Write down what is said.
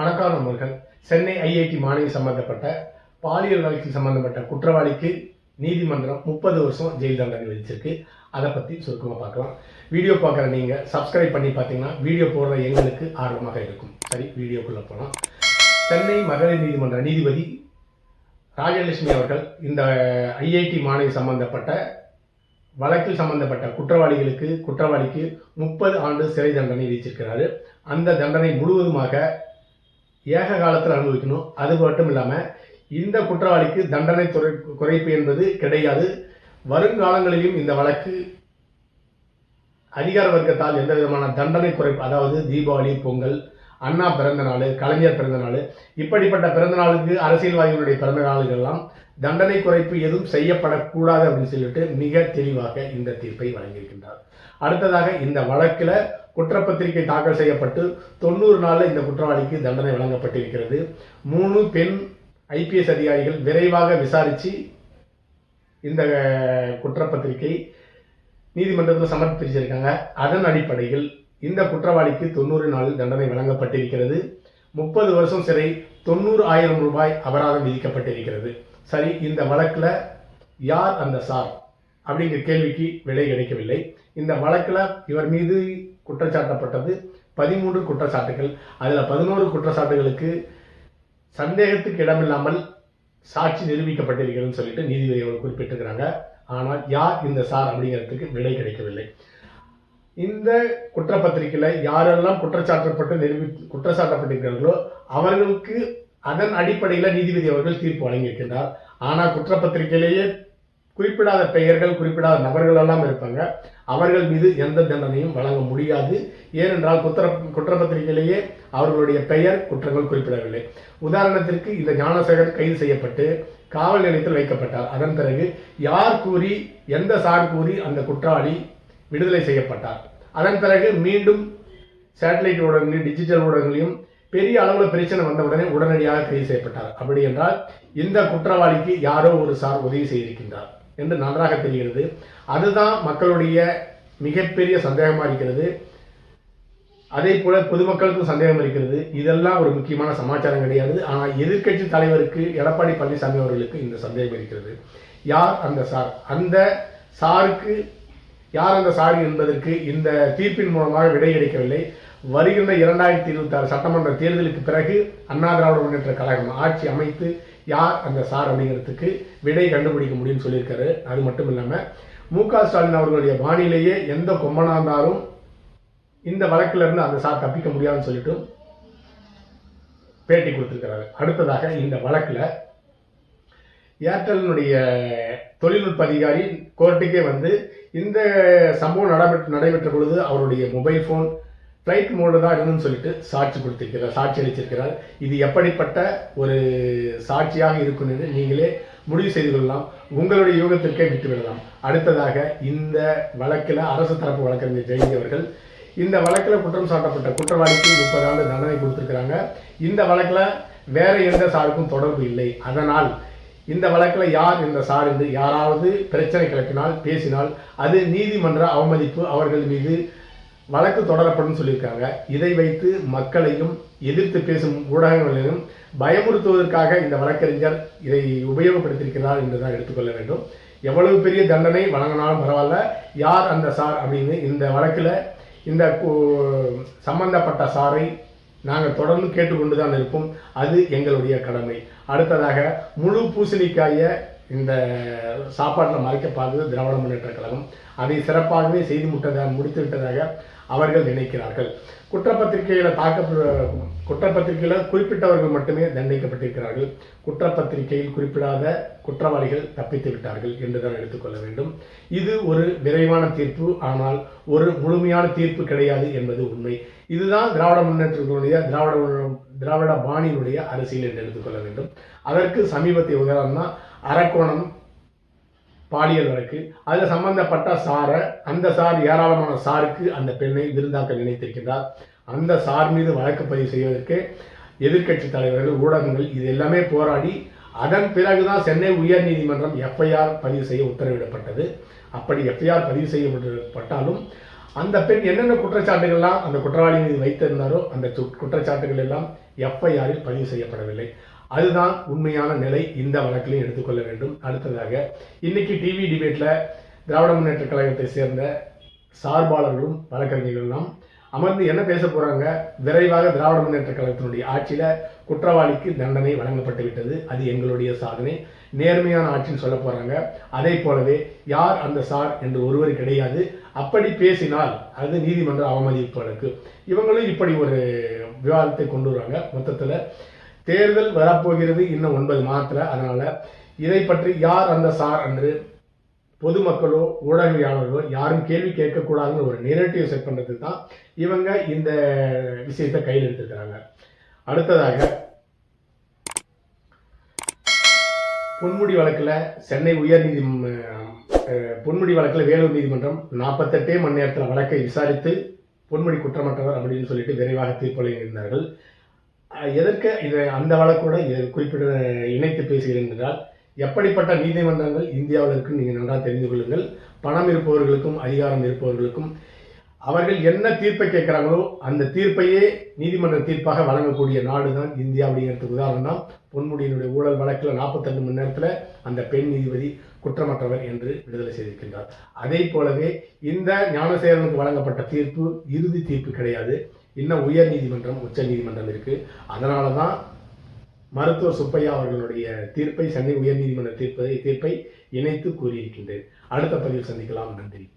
பணக்கார முருகன் சென்னை ஐஐடி மாணவி சம்பந்தப்பட்ட பாலியல் வழக்கில் சம்பந்தப்பட்ட குற்றவாளிக்கு நீதிமன்றம் முப்பது வருஷம் ஜெயில் தண்டனை விதிச்சிருக்கு. அதை பற்றி சுருக்கமாக பார்க்கலாம். வீடியோ பார்க்குற நீங்கள் சப்ஸ்கிரைப் பண்ணி பார்த்தீங்கன்னா வீடியோ போடுற எங்களுக்கு ஆர்வமாக இருக்கும். சரி வீடியோக்குள்ளே போகலாம் சென்னை மகளிர் நீதிமன்ற நீதிபதி ராஜலட்சுமி அவர்கள் இந்த ஐஐடி மாணவி சம்பந்தப்பட்ட வழக்கில் சம்பந்தப்பட்ட குற்றவாளிகளுக்கு குற்றவாளிக்கு முப்பது ஆண்டு சிறை தண்டனை விதிச்சிருக்கிறாரு. அந்த தண்டனை முழுவதுமாக ஏக காலத்தில் அனுபவிக்கணும். அது மட்டும் இல்லாமல் இந்த குற்றவாளிக்கு தண்டனை துறை குறைப்பு என்பது கிடையாது. வருங்காலங்களிலும் இந்த வழக்கு அதிகார வர்க்கத்தால் எந்த விதமான தண்டனை குறைப்பு அதாவது தீபாவளி பொங்கல் அண்ணா பிறந்த நாள் கலைஞர் பிறந்த நாள் இப்படிப்பட்ட பிறந்த நாளுக்கு அரசியல்வாதிகளுடைய பிறந்த நாளுக்கெல்லாம் தண்டனை குறைப்பு எதுவும் செய்யப்படக்கூடாது அப்படின்னு சொல்லிட்டு மிக தெளிவாக இந்த தீர்ப்பை வழங்கியிருக்கின்றார். அடுத்ததாக இந்த வழக்கில் குற்றப்பத்திரிகை தாக்கல் செய்யப்பட்டு தொண்ணூறு நாளில் இந்த குற்றவாளிக்கு தண்டனை வழங்கப்பட்டிருக்கிறது. மூணு பெண் ஐபிஎஸ் அதிகாரிகள் விரைவாக விசாரித்து இந்த குற்றப்பத்திரிகை நீதிமன்றத்தில் சமர்ப்பிச்சிருக்காங்க. அதன் அடிப்படையில் இந்த குற்றவாளிக்கு தொண்ணூறு நாளில் தண்டனை வழங்கப்பட்டிருக்கிறது. முப்பது வருஷம் சிறை தொண்ணூறு ஆயிரம் ரூபாய் அபராதம் விதிக்கப்பட்டிருக்கிறது. சரி இந்த வழக்கில் யார் அந்த சார்? அப்படிங்கிற கேள்விக்கு விடை கிடைக்கவில்லை. இந்த வழக்கில் இவர் மீது குற்றச்சாட்டப்பட்டது. பதிமூன்று குற்றச்சாட்டுகள். அதில் பதினோரு குற்றச்சாட்டுகளுக்கு சந்தேகத்துக்கு இடமில்லாமல் சாட்சி நிரூபிக்கப்பட்டிருக்கிறதுன்னு சொல்லிட்டு நீதிபதி அவர்கள் குறிப்பிட்டிருக்கிறாங்க. ஆனால் யார் இந்த சார் அப்படிங்கிறதுக்கு விடை கிடைக்கவில்லை. இந்த குற்றப்பத்திரிகையில் யாரெல்லாம் குற்றச்சாட்டப்பட்டு நிரூபி குற்றச்சாட்டப்பட்டிருக்கிறார்களோ அவர்களுக்கு அதன் அடிப்படையில் நீதிபதி அவர்கள் தீர்ப்பு வழங்கியிருக்கின்றார். ஆனால் குற்றப்பத்திரிகையிலேயே குறிப்பிடாத பெயர்கள் குறிப்பிடாத நபர்கள் எல்லாம் இருப்பாங்க. அவர்கள் மீது எந்த தண்டனையும் வழங்க முடியாது. ஏனென்றால் குற்ற குற்றப்பத்திரிகையிலேயே அவர்களுடைய பெயர் குற்றங்கள் குறிப்பிடவில்லை. உதாரணத்திற்கு இந்த ஞானசேகர் கைது செய்யப்பட்டு காவல் நிலையத்தில் வைக்கப்பட்டார். அதன் பிறகு யார் கூறி எந்த சார் கூறி அந்த குற்றவாளி விடுதலை செய்யப்பட்டார்? அதன் பிறகு மீண்டும் சேட்டலைட் ஊடகங்களையும் டிஜிட்டல் ஊடகங்களையும் பெரிய அளவில் பிரச்சனை வந்தவுடனே உடனடியாக கைது செய்யப்பட்டார். அப்படி என்றால் இந்த குற்றவாளிக்கு யாரோ ஒரு சார் உதவி செய்திருக்கின்றார். என்று நன்றாக தெரிகிறது. அதுதான் மக்களுடைய மிகப்பெரிய சந்தேகமாக இருக்கிறது. அதே போல பொதுமக்களுக்கும் சந்தேகம் இருக்கிறது. இதெல்லாம் ஒரு முக்கியமான சமாச்சாரம் கிடையாது. ஆனால் எதிர்க்கட்சி தலைவருக்கு எடப்பாடி பழனிசாமி அவர்களுக்கு இந்த சந்தேகம் இருக்கிறது. யார் அந்த சார்? அந்த சாருக்கு யார் அந்த சார் என்பதற்கு இந்த தீர்ப்பின் மூலமாக விடை கிடைக்கவில்லை. வருகின்ற இரண்டாயிரத்தி இருபத்தி ஆறு சட்டமன்ற தேர்தலுக்கு பிறகு அண்ணா திராவிட முன்னேற்ற கழகம் ஆட்சி அமைத்து யார் அந்த சார் அப்படிங்கிறதுக்கு விடை கண்டுபிடிக்க முடியும்னு சொல்லியிருக்காரு. அது மட்டும் இல்லாமல் மு க ஸ்டாலின் அவர்களுடைய பாணியிலேயே எந்த கொம்பனாக இருந்தாலும் இந்த வழக்கில் இருந்து அந்த சார் தப்பிக்க முடியாதுன்னு சொல்லிட்டு பேட்டி கொடுத்துருக்கிறாரு. அடுத்ததாக இந்த வழக்கில் ஏர்டெல்னுடைய தொழில்நுட்ப அதிகாரி கோர்ட்டுக்கே வந்து இந்த சம்பவம் நடைபெற்ற நடைபெற்ற பொழுது அவருடைய மொபைல் ஃபோன் ஃப்ளைட் மோடு தான் இருந்துன்னு சொல்லிட்டு சாட்சி கொடுத்திருக்கிறார் சாட்சி அளிச்சிருக்கிறார் இது எப்படிப்பட்ட ஒரு சாட்சியாக இருக்கும் என்று நீங்களே முடிவு செய்து கொள்ளலாம். உங்களுடைய யூகத்திற்கே விட்டுவிடலாம் அடுத்ததாக இந்த வழக்கில் அரசு தரப்பு வழக்கறிஞர் ஜெயந்தி அவர்கள் இந்த வழக்கில் குற்றம் சாட்டப்பட்ட குற்றவாளிக்கு முப்பது ஆண்டு தண்டனை கொடுத்திருக்கிறாங்க. இந்த வழக்கில் வேற எந்த சாருக்கும் தொடர்பு இல்லை. அதனால் இந்த வழக்கில் யார் இந்த சார் என்று யாராவது பிரச்சனை கிளப்பினால் பேசினால் அது நீதிமன்ற அவமதிப்பு அவர்கள் மீது வழக்கு தொடரப்படும் சொல்லியிருக்காங்க. இதை வைத்து மக்களையும் எதிர்த்து பேசும் ஊடகங்களையும் பயமுறுத்துவதற்காக இந்த வழக்கறிஞர் இதை உபயோகப்படுத்தியிருக்கிறார் என்று தான் எடுத்துக்கொள்ள வேண்டும். எவ்வளவு பெரிய தண்டனை வழங்கினாலும் பரவாயில்ல. யார் அந்த சார் அப்படின்னு இந்த வழக்கில் இந்த சம்பந்தப்பட்ட சாரை நாங்கள் தொடர்ந்து கேட்டுக்கொண்டு தான் இருப்போம். அது எங்களுடைய கடமை. அடுத்ததாக முழு பூசணிக்காய இந்த சாப்பாட்டில் மறைக்க பார்த்தது திராவிட முன்னேற்ற கழகம். அதை சிறப்பாகவே செய்து முட்டதாக முடித்து விட்டதாக அவர்கள் நினைக்கிறார்கள். குற்றப்பத்திரிகையில் தாக்க குற்றப்பத்திரிகையில் குறிப்பிட்டவர்கள் மட்டுமே தண்டிக்கப்பட்டிருக்கிறார்கள். குற்றப்பத்திரிகையில் குறிப்பிடாத குற்றவாளிகள் தப்பித்து விட்டார்கள் என்றுதான் எடுத்துக்கொள்ள வேண்டும். இது ஒரு விரைவான தீர்ப்பு ஆனால் ஒரு முழுமையான தீர்ப்பு கிடையாது என்பது உண்மை. இதுதான் திராவிட முன்னேற்றத்தினுடைய திராவிட திராவிட பாணியினுடைய அரசியல் என்று எடுத்துக்கொள்ள வேண்டும். அதற்கு சமீபத்திய உதாரணம் தான் அரக்கோணம் பாலியல் வழக்கு அதில் சம்பந்தப்பட்ட சாரை அந்த சார் ஏராளமான சாருக்கு அந்த பெண்ணை விருந்தாக்க நினைத்திருக்கின்றார். அந்த சார் மீது வழக்கு பதிவு செய்வதற்கு எதிர்க்கட்சி தலைவர்கள் ஊடகங்கள் இது எல்லாமே போராடி அதன் பிறகுதான் சென்னை உயர்நீதிமன்றம் எஃப்ஐஆர் பதிவு செய்ய உத்தரவிடப்பட்டது. அப்படி எஃப்ஐஆர் பதிவு செய்யப்பட்டாலும் அந்த பெண் என்னென்ன குற்றச்சாட்டுகள்லாம் அந்த குற்றவாளி மீது வைத்திருந்தாரோ அந்த சு- குற்றச்சாட்டுகள் எல்லாம் எஃப்ஐஆரில் பதிவு செய்யப்படவில்லை. அதுதான் உண்மையான நிலை இந்த வழக்கிலையும் எடுத்துக்கொள்ள வேண்டும். அடுத்ததாக இன்னைக்கு டிவி டிபேட்டில் திராவிட முன்னேற்ற கழகத்தை சேர்ந்த சார்பாளர்களும் வழக்கறிஞர்களும் அமர்ந்து என்ன பேச போகிறாங்க விரைவாக திராவிட முன்னேற்ற கழகத்தினுடைய ஆட்சியில் குற்றவாளிக்கு தண்டனை வழங்கப்பட்டு விட்டது. அது எங்களுடைய சாதனை. நேர்மையான ஆட்சின்னு சொல்ல போகிறாங்க அதே போலவே யார் அந்த சார் என்று ஒருவர் கிடையாது. அப்படி பேசினால் அது நீதிமன்ற அவமதிப்பு வழக்கு. இவங்களும் இப்படி ஒரு விவாதத்தை கொண்டு வருவாங்க. மொத்தத்தில் தேர்தல் வரப்போகிறது இன்னும் ஒன்பது மாதத்துல அதனால இதை பற்றி யார் அந்த சார் என்று பொதுமக்களோ ஊடகவியாளர்களோ யாரும் கேள்வி கேட்கக்கூடாதுன்னு ஒரு நெரேட்டிவ் செட் பண்ணுறதுக்கு தான் இவங்க இந்த விஷயத்தை கையில் எடுத்துக்கிறாங்க அடுத்ததாக பொன்முடி வழக்கில் சென்னை உயர் நீதி பொன்முடி வழக்கில் வேலூர் நீதிமன்றம் நாற்பத்தெட்டே மணி நேரத்தில் வழக்கை விசாரித்து பொன்முடி குற்றமற்றவர் அப்படின்னு சொல்லிட்டு விரைவாக தீர்ப்பளித்திருந்தார்கள் எதற்க இதை அந்த வழக்கோட இதை குறிப்பிட இணைத்து பேசுகிறேன் என்றால் எப்படிப்பட்ட நீதிமன்றங்கள் இந்தியாவில் இருக்குன்னு நீங்கள் நன்றாக தெரிந்து கொள்ளுங்கள். பணம் இருப்பவர்களுக்கும் அதிகாரம் இருப்பவர்களுக்கும் அவர்கள் என்ன தீர்ப்பை கேட்குறாங்களோ அந்த தீர்ப்பையே நீதிமன்ற தீர்ப்பாக வழங்கக்கூடிய நாடு தான் இந்தியா அப்படிங்கிறதுக்கு உதாரணம் தான். பொன்முடியினுடைய ஊழல் வழக்கில் நாற்பத்தெண்டு மணி நேரத்தில் அந்த பெண் நீதிபதி குற்றமற்றவர் என்று விடுதலை செய்திருக்கின்றார். அதே போலவே இந்த ஞானசேகரனுக்கு வழங்கப்பட்ட தீர்ப்பு இறுதி தீர்ப்பு கிடையாது. இன்னும் உயர் நீதிமன்றம் உச்ச நீதிமன்றம் இருக்கு. அதனால தான் மருத்துவர் சுப்பையா அவர்களுடைய தீர்ப்பை சென்னை உயர்நீதிமன்ற தீர்ப்பை தீர்ப்பை இணைத்து கூறியிருக்கின்றேன். அடுத்த பதிவில் சந்திக்கலாம். நன்றி.